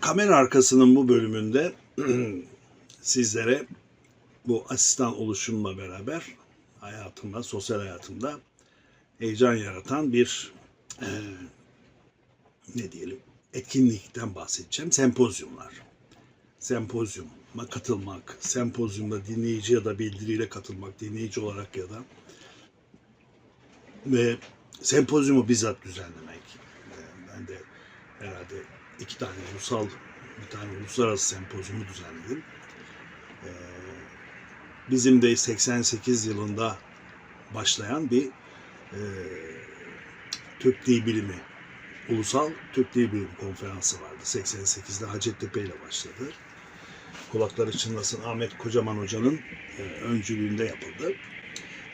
Kamera arkasının bu bölümünde sizlere bu asistan oluşumla beraber hayatımda, sosyal hayatımda heyecan yaratan bir eee, ne diyelim etkinlikten bahsedeceğim. Sempozyumlar. Sempozyuma katılmak, sempozyumda dinleyici ya da bildiriyle katılmak, dinleyici olarak ya da ve sempozyumu bizzat düzenlemek. Eee, Ben de herhalde iki tane ulusal, bir tane uluslararası sempozyumu düzenledim. Ee, bizim de 88 yılında başlayan bir e, Türk Dil Bilimi, Ulusal Türk Dil Bilimi Konferansı vardı. 88'de Hacettepe ile başladı. Kulakları çınlasın Ahmet Kocaman Hoca'nın e, öncülüğünde yapıldı.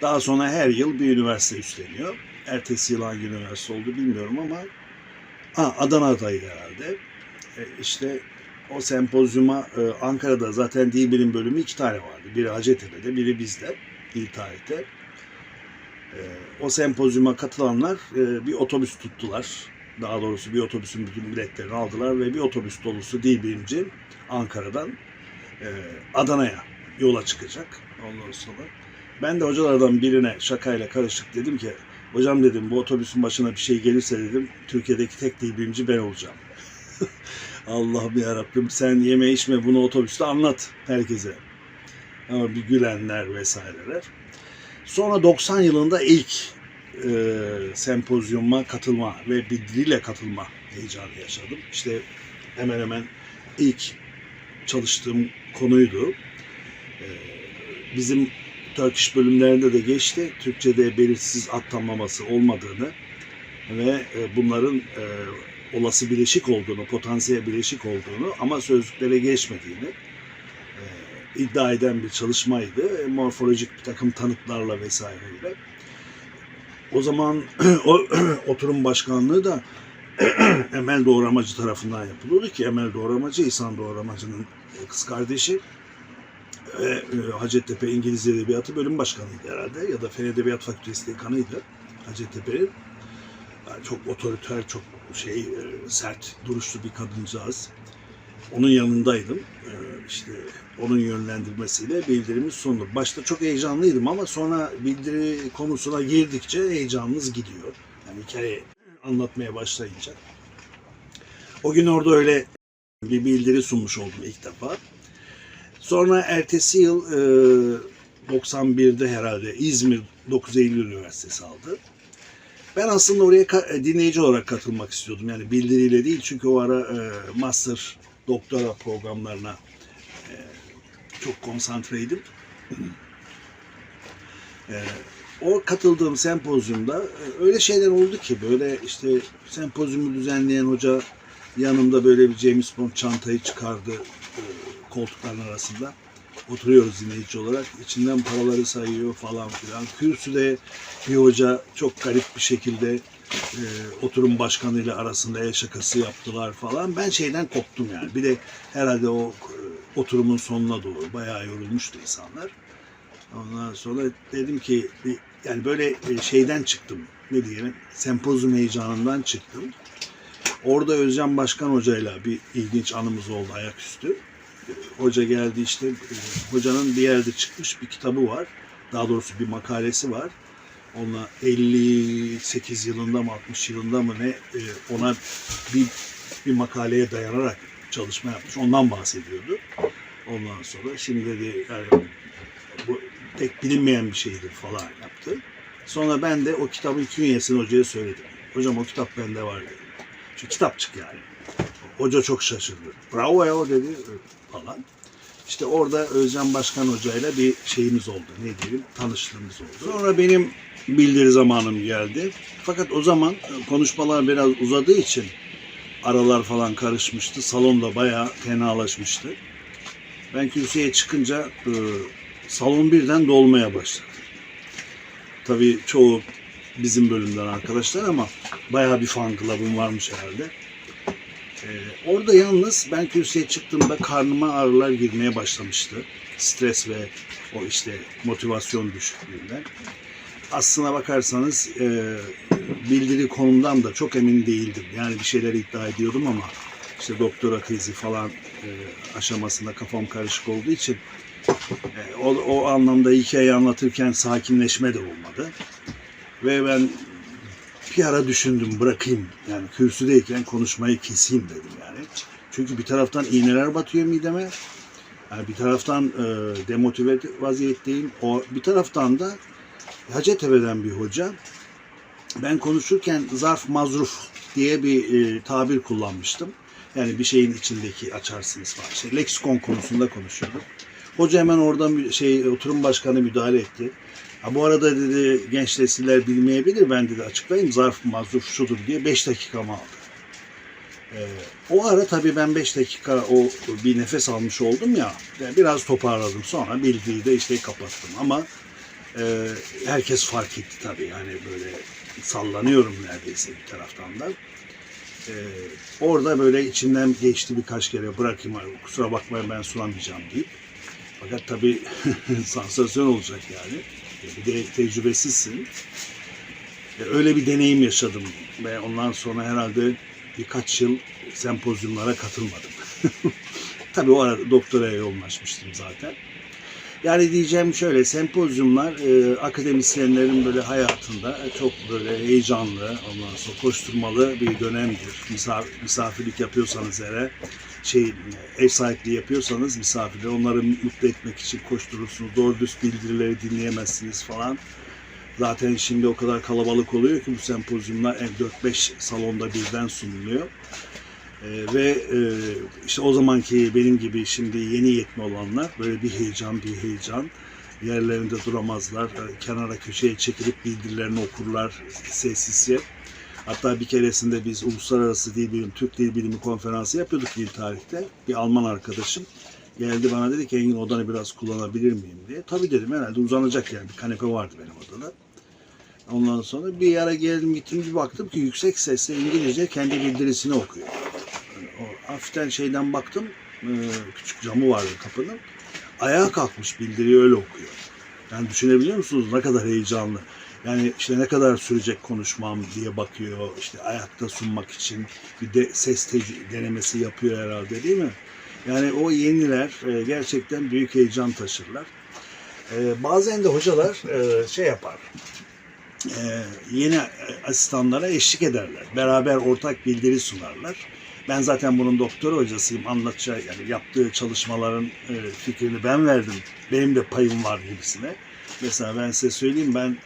Daha sonra her yıl bir üniversite üstleniyor. Ertesi yıl hangi üniversite oldu bilmiyorum ama Ha, Adana'daydı herhalde. E, işte o sempozyuma e, Ankara'da zaten dil bilim bölümü iki tane vardı. Biri Hacettepe'de, biri bizde, dil tarihte. E, o sempozyuma katılanlar e, bir otobüs tuttular. Daha doğrusu bir otobüsün bütün biletlerini aldılar ve bir otobüs dolusu dil bilimci Ankara'dan e, Adana'ya yola çıkacak. Ondan sonra ben de hocalardan birine şakayla karışık dedim ki Hocam dedim bu otobüsün başına bir şey gelirse dedim Türkiye'deki tek dil bilimci ben olacağım. Allah'ım ya Rabbim sen yeme içme bunu otobüste anlat herkese. Ama bir gülenler vesaireler. Sonra 90 yılında ilk e, sempozyuma katılma ve bildiriyle katılma heyecanı yaşadım. İşte hemen hemen ilk çalıştığım konuydu. E, bizim Turkish bölümlerinde de geçti. Türkçe'de belirsiz ad tamlaması olmadığını ve e, bunların e, olası bileşik olduğunu, potansiyel bileşik olduğunu ama sözlüklere geçmediğini e, iddia eden bir çalışmaydı. E, Morfolojik bir takım tanıklarla vesaireyle. O zaman o oturum başkanlığı da Emel Doğramacı tarafından yapılıyordu ki Emel Doğramacı İhsan Doğramacı'nın e, kız kardeşi ve e, Hacettepe İngiliz Edebiyatı bölüm başkanıydı herhalde ya da Fen Edebiyat Fakültesi dekanıydı Hacettepe'nin. Yani çok otoriter, çok şey e, sert, duruşlu bir kadıncağız. Onun yanındaydım. E, işte onun yönlendirmesiyle bildirimiz sundu. Başta çok heyecanlıydım ama sonra bildiri konusuna girdikçe heyecanınız gidiyor. Yani hikaye anlatmaya başlayınca. O gün orada öyle bir bildiri sunmuş oldum ilk defa. Sonra ertesi yıl e, 91'de herhalde İzmir 9 Eylül Üniversitesi aldı. Ben aslında oraya e, dinleyici olarak katılmak istiyordum. Yani bildiriyle değil çünkü o ara e, master, doktora programlarına e, çok konsantreydim. E, o katıldığım sempozyumda e, öyle şeyler oldu ki böyle işte sempozyumu düzenleyen hoca yanımda böyle bir James Bond çantayı çıkardı e, koltukların arasında. Oturuyoruz dinleyici olarak. İçinden paraları sayıyor falan filan. Kürsüde bir hoca çok garip bir şekilde e, oturum başkanıyla arasında el şakası yaptılar falan. Ben şeyden koptum yani. Bir de herhalde o e, oturumun sonuna doğru bayağı yorulmuştu insanlar. Ondan sonra dedim ki bir- yani böyle e, şeyden çıktım. Ne diyelim? Sempozyum heyecanından çıktım. Orada Özcan Başkan Hoca'yla bir ilginç anımız oldu ayaküstü. E, Hoca geldi işte, e, hocanın bir yerde çıkmış bir kitabı var. Daha doğrusu bir makalesi var. Ona 58 yılında mı 60 yılında mı ne e, ona bir, bir makaleye dayanarak çalışma yapmış. Ondan bahsediyordu. Ondan sonra şimdi dedi yani bu tek bilinmeyen bir şeydir falan yaptı. Sonra ben de o kitabın künyesini hocaya söyledim. Hocam o kitap bende var dedim. Şu kitapçık yani. Hoca çok şaşırdı. Bravo ya o dedi falan. İşte orada Özcan Başkan Hoca ile bir şeyimiz oldu. Ne diyelim? Tanıştığımız oldu. Sonra benim bildiri zamanım geldi. Fakat o zaman konuşmalar biraz uzadığı için aralar falan karışmıştı. Salonda bayağı fenalaşmıştı. Ben kürsüye çıkınca e, salon birden dolmaya başladı. Tabii çoğu bizim bölümden arkadaşlar ama bayağı bir fan club'ım varmış herhalde. Ee, orada yalnız ben kürsüye çıktığımda karnıma ağrılar girmeye başlamıştı. Stres ve o işte motivasyon düşüklüğünden. Aslına bakarsanız e, bildiri konumdan da çok emin değildim. Yani bir şeyler iddia ediyordum ama işte doktora tezi falan e, aşamasında kafam karışık olduğu için e, o, o anlamda hikayeyi anlatırken sakinleşme de olmadı. Ve ben bir ara düşündüm bırakayım. Yani kürsüdeyken konuşmayı keseyim dedim yani. Çünkü bir taraftan iğneler batıyor mideme. Yani bir taraftan e, demotive vaziyetteyim. O bir taraftan da Hacettepe'den bir hoca ben konuşurken zarf mazruf diye bir e, tabir kullanmıştım. Yani bir şeyin içindeki açarsınız falan. İşte leksikon konusunda konuşuyorduk. Hoca hemen orada mü- şey oturum başkanı müdahale etti. Ha, bu arada dedi genç nesiller bilmeyebilir ben dedi açıklayayım zarf mazruf şudur diye 5 dakikamı aldı. Ee, o ara tabii ben 5 dakika o bir nefes almış oldum ya yani biraz toparladım sonra bildiği de işte kapattım ama e, herkes fark etti tabii yani böyle sallanıyorum neredeyse bir taraftan da. Ee, orada böyle içimden geçti birkaç kere bırakayım kusura bakmayın ben sunamayacağım deyip fakat tabii sansasyon olacak yani. E, Bir de tecrübesizsin. E, Öyle bir deneyim yaşadım ve ondan sonra herhalde birkaç yıl sempozyumlara katılmadım. Tabii o arada doktoraya yoğunlaşmıştım zaten. Yani diyeceğim şöyle, sempozyumlar e, akademisyenlerin böyle hayatında çok böyle heyecanlı, ondan sonra koşturmalı bir dönemdir. Misafir, misafirlik yapıyorsanız eğer, şey ev sahipliği yapıyorsanız misafirleri onları mutlu etmek için koşturursunuz. Doğru düz bildirileri dinleyemezsiniz falan. Zaten şimdi o kadar kalabalık oluyor ki bu sempozyumlar en 4-5 salonda birden sunuluyor. Ee, ve e, işte o zamanki benim gibi şimdi yeni yetme olanlar böyle bir heyecan bir heyecan yerlerinde duramazlar. Kenara köşeye çekilip bildirilerini okurlar sessizce. Hatta bir keresinde biz uluslararası dil bilimi, Türk dil bilimi konferansı yapıyorduk dil tarihte. Bir Alman arkadaşım geldi bana dedi ki Engin odanı biraz kullanabilir miyim diye. Tabii dedim herhalde uzanacak yani bir kanepe vardı benim odada. Ondan sonra bir ara geldim gittim bir baktım ki yüksek sesle İngilizce kendi bildirisini okuyor. O hafiften şeyden baktım e, küçük camı vardı kapının. Ayağa kalkmış bildiriyi öyle okuyor. Yani düşünebiliyor musunuz ne kadar heyecanlı. Yani işte ne kadar sürecek konuşmam diye bakıyor. İşte ayakta sunmak için bir de ses denemesi yapıyor herhalde değil mi? Yani o yeniler e, gerçekten büyük heyecan taşırlar. E, bazen de hocalar e, şey yapar. yeni asistanlara eşlik ederler. Beraber ortak bildiri sunarlar. Ben zaten bunun doktor hocasıyım. Anlatacağı yani yaptığı çalışmaların fikrini ben verdim. Benim de payım var gibisine. Mesela ben size söyleyeyim ben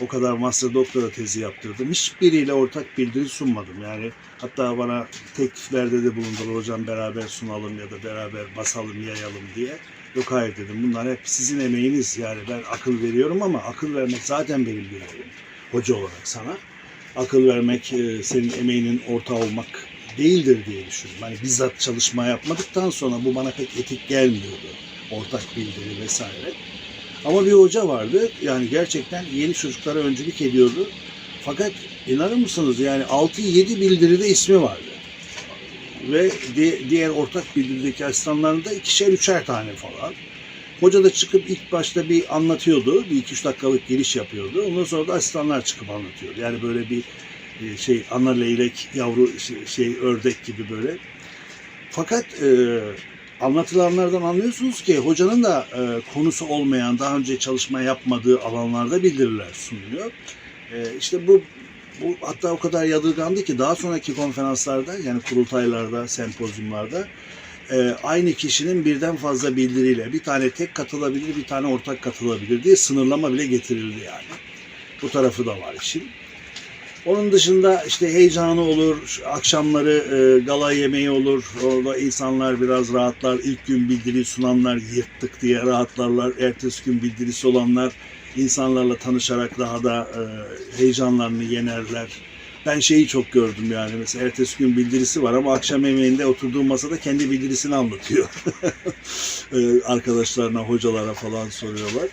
o kadar master doktora tezi yaptırdım. Hiçbiriyle ortak bildiri sunmadım. Yani hatta bana tekliflerde de bulundular hocam beraber sunalım ya da beraber basalım yayalım diye. Yok hayır dedim bunlar hep sizin emeğiniz yani ben akıl veriyorum ama akıl vermek zaten benim görevim hoca olarak sana. Akıl vermek e, senin emeğinin ortağı olmak değildir diye düşündüm. Hani bizzat çalışma yapmadıktan sonra bu bana pek etik gelmiyordu. Ortak bildiri vesaire. Ama bir hoca vardı. Yani gerçekten yeni çocuklara öncülük ediyordu. Fakat inanır mısınız yani 6-7 bildiride ismi vardı. Ve di- diğer ortak bildirideki asistanların da ikişer üçer tane falan. Hoca da çıkıp ilk başta bir anlatıyordu. Bir iki üç dakikalık giriş yapıyordu. Ondan sonra da asistanlar çıkıp anlatıyordu. Yani böyle bir e, şey ana leylek yavru şey, şey ördek gibi böyle. Fakat e, anlatılanlardan anlıyorsunuz ki hocanın da e, konusu olmayan, daha önce çalışma yapmadığı alanlarda bildiriler sunuyor. E, işte bu bu hatta o kadar yadırgandı ki daha sonraki konferanslarda yani kurultaylarda, sempozyumlarda e, aynı kişinin birden fazla bildiriyle bir tane tek katılabilir, bir tane ortak katılabilir diye sınırlama bile getirildi yani. Bu tarafı da var işin. Onun dışında işte heyecanı olur, akşamları e, gala yemeği olur. Orada insanlar biraz rahatlar. İlk gün bildiri sunanlar yırttık diye rahatlarlar. Ertesi gün bildirisi olanlar insanlarla tanışarak daha da e, heyecanlarını yenerler. Ben şeyi çok gördüm yani mesela ertesi gün bildirisi var ama akşam yemeğinde oturduğu masada kendi bildirisini anlatıyor. E, Arkadaşlarına, hocalara falan soruyorlar.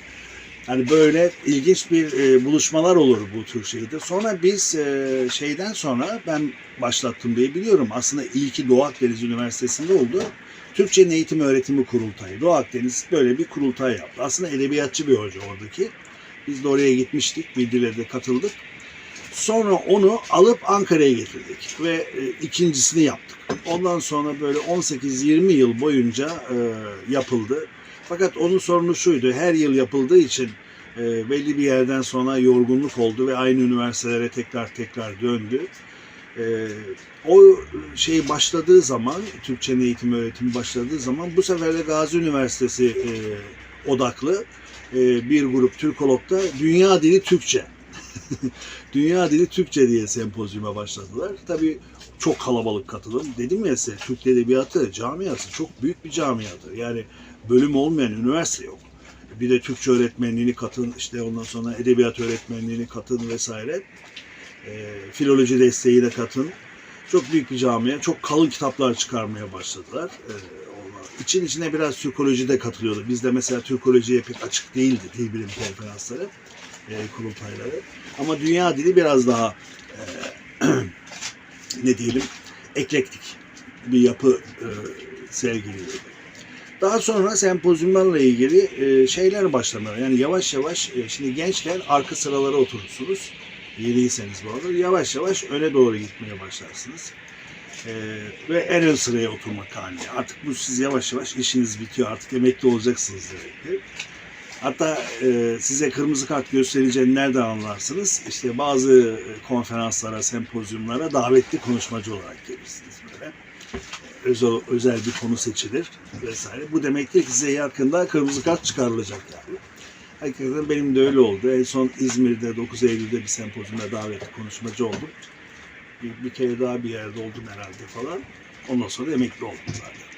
Hani böyle ilginç bir e, buluşmalar olur bu tür şeyde. Sonra biz e, şeyden sonra ben başlattım diye biliyorum. Aslında ilki Doğu Akdeniz Üniversitesi'nde oldu. Türkçenin Eğitim Öğretimi Kurultayı. Doğu Akdeniz böyle bir kurultay yaptı. Aslında edebiyatçı bir hoca oradaki. Biz de oraya gitmiştik. Bildirilere de katıldık. Sonra onu alıp Ankara'ya getirdik ve e, ikincisini yaptık. Ondan sonra böyle 18-20 yıl boyunca e, yapıldı. Fakat onun sorunu şuydu. Her yıl yapıldığı için e, belli bir yerden sonra yorgunluk oldu ve aynı üniversitelere tekrar tekrar döndü. E, o şey başladığı zaman, Türkçenin eğitim öğretimi başladığı zaman bu sefer de Gazi Üniversitesi e, odaklı e, bir grup Türkolog'da Dünya Dili Türkçe Dünya Dili Türkçe diye sempozyuma başladılar. Tabii çok kalabalık katılım. Dedim ya size Türk Edebiyatı camiası çok büyük bir camiadır. Yani bölüm olmayan üniversite yok. Bir de Türkçe öğretmenliğini katın, işte ondan sonra edebiyat öğretmenliğini katın vesaire. E, filoloji desteği de katın. Çok büyük bir camia. Çok kalın kitaplar çıkarmaya başladılar. E. İçin içine biraz Türkoloji de katılıyordu. Bizde mesela Türkolojiye pek açık değildi dil bilim konferansları, e, kurultayları. Ama dünya dili biraz daha e, ne diyelim eklektik bir yapı e, sergiliyordu. Daha sonra sempozyumlarla ilgili e, şeyler başlamalı. Yani yavaş yavaş e, şimdi gençken arka sıralara oturursunuz. Yeniyseniz bu arada yavaş yavaş öne doğru gitmeye başlarsınız. E, ve en ön sıraya oturmak haline. Artık bu siz yavaş yavaş işiniz bitiyor. Artık emekli olacaksınız demektir. Hatta size kırmızı kart göstereceğini nereden anlarsınız? İşte bazı konferanslara, sempozyumlara davetli konuşmacı olarak gelirsiniz böyle. Özel, özel bir konu seçilir vesaire. Bu demektir ki size yakında kırmızı kart çıkarılacak yani. Hakikaten benim de öyle oldu. En son İzmir'de 9 Eylül'de bir sempozyumda davetli konuşmacı oldum. Bir, bir kere daha bir yerde oldum herhalde falan. Ondan sonra emekli oldum zaten.